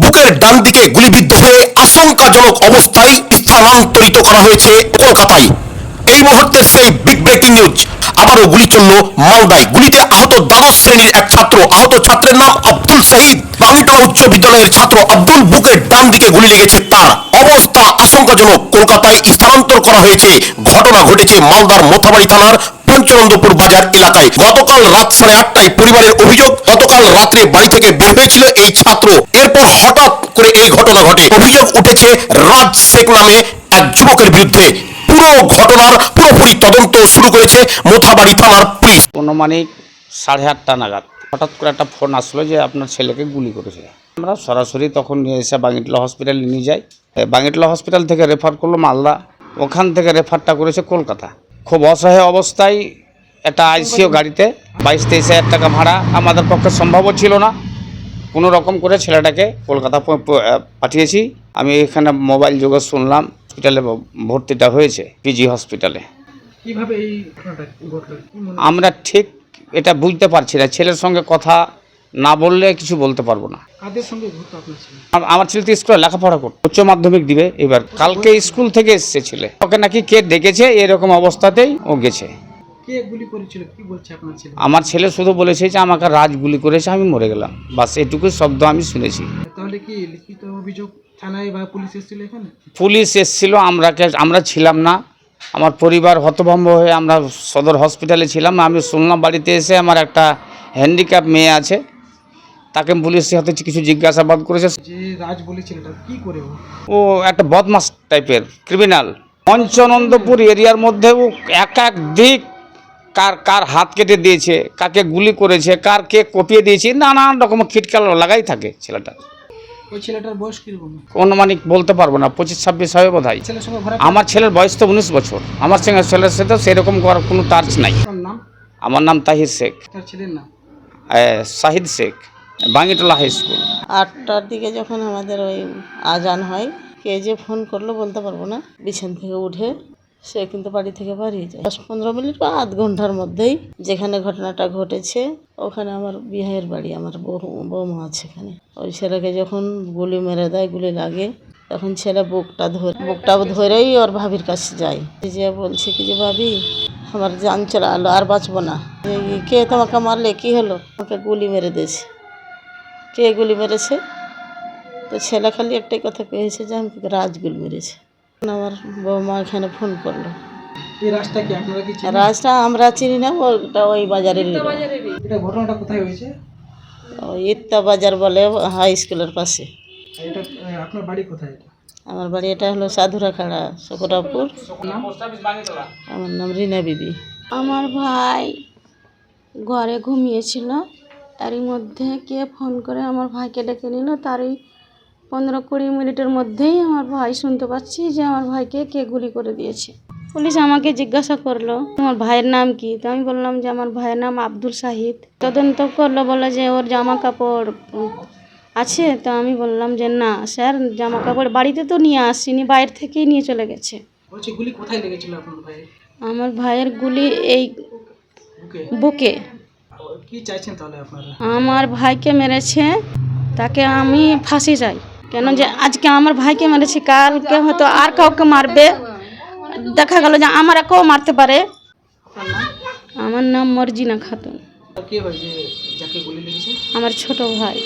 বুকের ডান দিকে গুলিবিদ্ধ হয়ে আশঙ্কাজনক অবস্থায় স্থানান্তরিত করা হয়েছে কলকাতায়। এই মুহূর্তের সেই বিগ ব্রেকিং নিউজ আবারও গুলি চলল মালদায়। গুলিতে আহত দ্বাদশ শ্রেণির এক ছাত্র, আহত ছাত্রের নাম আব্দুল শহীদ বাংলা উচ্চ বিদ্যালয়ের ছাত্র আব্দুল বুকের ডান দিকে গুলি লেগেছে তার। অবস্থা আশঙ্কাজনক। কলকাতায় স্থানান্তর করা হয়েছে। ঘটনা ঘটেছে মালদার মোথাবাড়ি থানার পঞ্চনন্দপুর বাজার এলাকায় গতকাল রাত সাড়ে আটটায় পরিবারের অভিযোগ গতকাল রাত্রে বাড়ি থেকে বের হয়েছিল এই ছাত্র। এরপর হঠাৎ করে এই ঘটনা ঘটে। অভিযোগ উঠেছে রাজ শেখ নামে এক যুবকের বিরুদ্ধে। পুরো ঘটনার পুরোপুরি তদন্ত শুরু করেছে মোথাবাড়ি থানার পুলিশ। অনুমানিক সাড়ে আটটা নাগাদ। হঠাৎ করে একটা ফোন আসলো যে আপনার ছেলেকে গুলি করেছে। আমরা সরাসরি তখন নিয়ে এসে বাঙ্গিটলা হসপিটালে নিয়ে যাই। এ, বাঙ্গিটলা হসপিটাল থেকে রেফার করল মালদা। ওখান থেকে রেফারটা করেছে কলকাতা। খুব অসহায় অবস্থায় একটা আইসিও গাড়িতে বাইশ তেইশ হাজার টাকা ভাড়া আমাদের পক্ষে সম্ভবও ছিল না। কোনো রকম করে ছেলেটাকে কলকাতা পাঠিয়েছি। আমি এখানে মোবাইল যোগে শুনলাম হসপিটালে ভর্তিটা হয়েছে পিজি হসপিটালে আমরা ঠিক এটা বুঝতে পারছি না। ছেলের সঙ্গে কথা না বললে কিছু বলতে পারব না। কাদের সঙ্গে ঘটতো আপনার ছিল? আমার ছেলে তো স্কুলে লেখাপড়া করতো উচ্চ মাধ্যমিক দিবে। এবার কালকে স্কুল থেকে এসছে ছেলে। ওকে নাকি কে ডেকেছে এরকম অবস্থাতেই ও গেছে। কে গুলি করেছিল? কি বলছে আপনার ছেলে? আমার ছেলে শুধু বলেছে যে আমাকে রাজ গুলি করেছে আমি মরে গেলাম। বাস এটুকু শব্দ আমি শুনেছি। তাহলে কি লিখিত অভিযোগ থানায় বা পুলিশ এসেছিল এখানে? পুলিশ এসেছিল আমরা আমরা ছিলাম না। আমার পরিবার হতভম্ব হয়ে আমরা সদর হসপিটালে ছিলাম। আমি শুনলাম বাড়িতে এসে আমার একটা হ্যান্ডিক্যাপ মেয়ে আছে। তাকে পুলিশ হাতে কিছু জিজ্ঞাসাবাদ করেছে। যে রাজ বলেছিল এটা কি করে ও? একটা বদমাস টাইপের ক্রিমিনাল পঞ্চনন্দপুর এরিয়ার মধ্যে ও এক এক দিক কার কার হাত কেটে দিয়েছে কাকে গুলি করেছে কার কে কপিয়ে দিয়েছে নানান রকম খিটকাল লাগাই থাকে ছেলেটা ওই ছেলেটার বয়স কীরকম? অনুমানিক বলতে পারব না পঁচিশ ছাব্বিশ হবে বোধ হয় আমার ছেলের বয়স তো উনিশ বছর আমার সঙ্গে ছেলের সাথে সেরকম করার কোনো টার্চ নাই। নাম? আমার নাম তাহির শেখ। তার ছেলের নাম? Shahid Sheikh. Bangitola high school. আটটার দিকে যখন আমাদের ওই আজান হয়, কে যে ফোন করল বলতে পারব না। বিছান থেকে উঠে সে কিন্তু বাড়ি থেকে বাড়িয়ে যায়। দশ পনেরো মিনিট বা আধ ঘণ্টার মধ্যেই যেখানে ঘটনাটা ঘটেছে, ওখানে আমার বিয়ের বাড়ি, আমার বউ, বৌমা আছে এখানে। ওই ছেলেকে যখন গুলি মেরে দেয়, গুলি লাগে, তখন ছেলে বুকটা ধরে, বুকটা ধরেই ওর ভাবির কাছে যায়। যে বলছে কি যে, ভাবি, আমার জান চলে আলো আর বাঁচবো না। কে তোমাকে মারলে? কি হলো? আমাকে গুলি মেরে দিয়েছে। কে গুলি মেরেছে? তো ছেলে খালি একটাই কথা পেয়েছে যে আমি রাজগুলি মেরেছে? আমার বৌমা এখানে ফোন করল। এই রাস্তা কি আপনারা কি চেনেন? রাজটা আমরা চিনি না ওটা ওই বাজারের এটা ঘটনাটা কোথায় হয়েছে? ওই ইত্তা বাজার বলে হাই স্কুলের পাশে। এটা আপনার বাড়ি কোথায় আমার বাড়ি এটা হলো সাধুরাখাড়া সকরাপুর আমার নাম রিনা বিবি। আমার ভাই ঘরে ঘুমিয়েছিল। এরই মধ্যে কে ফোন করে আমার ভাইকে ডেকে নিল তারই পনেরো কুড়ি মিনিটের মধ্যেই আমার ভাই শুনতে পাচ্ছি যে আমার ভাইকে কে গুলি করে দিয়েছে। পুলিশ আমাকে জিজ্ঞাসা করল তোমার ভাইয়ের নাম কি? তো আমি বললাম যে আমার ভাইয়ের নাম আব্দুল শাহিদ তদন্ত করল বলল যে ওর জামা কাপড় আছে। তো আমি বললাম যে না স্যার জামা কাপড় বাড়িতে তো নিয়ে আসিনি বাইরে থেকেই নিয়ে চলে গেছে। গুলি কোথায় লেগেছিল আমার ভাইয়ের গুলি এই বুকে। কি চাইছেন তাহলে আপনারা? আমার ভাইকে মেরেছে তাকে আমি ফাঁসি যাই কেন যে আজকে আমার ভাইকে মেরেছে কালকে হয়তো আর কাউকে মারবে। দেখা গেল যে আমার কেউ মারতে পারে। আমার নাম মর্জিনা খাতুন। আমার ছোট ভাই।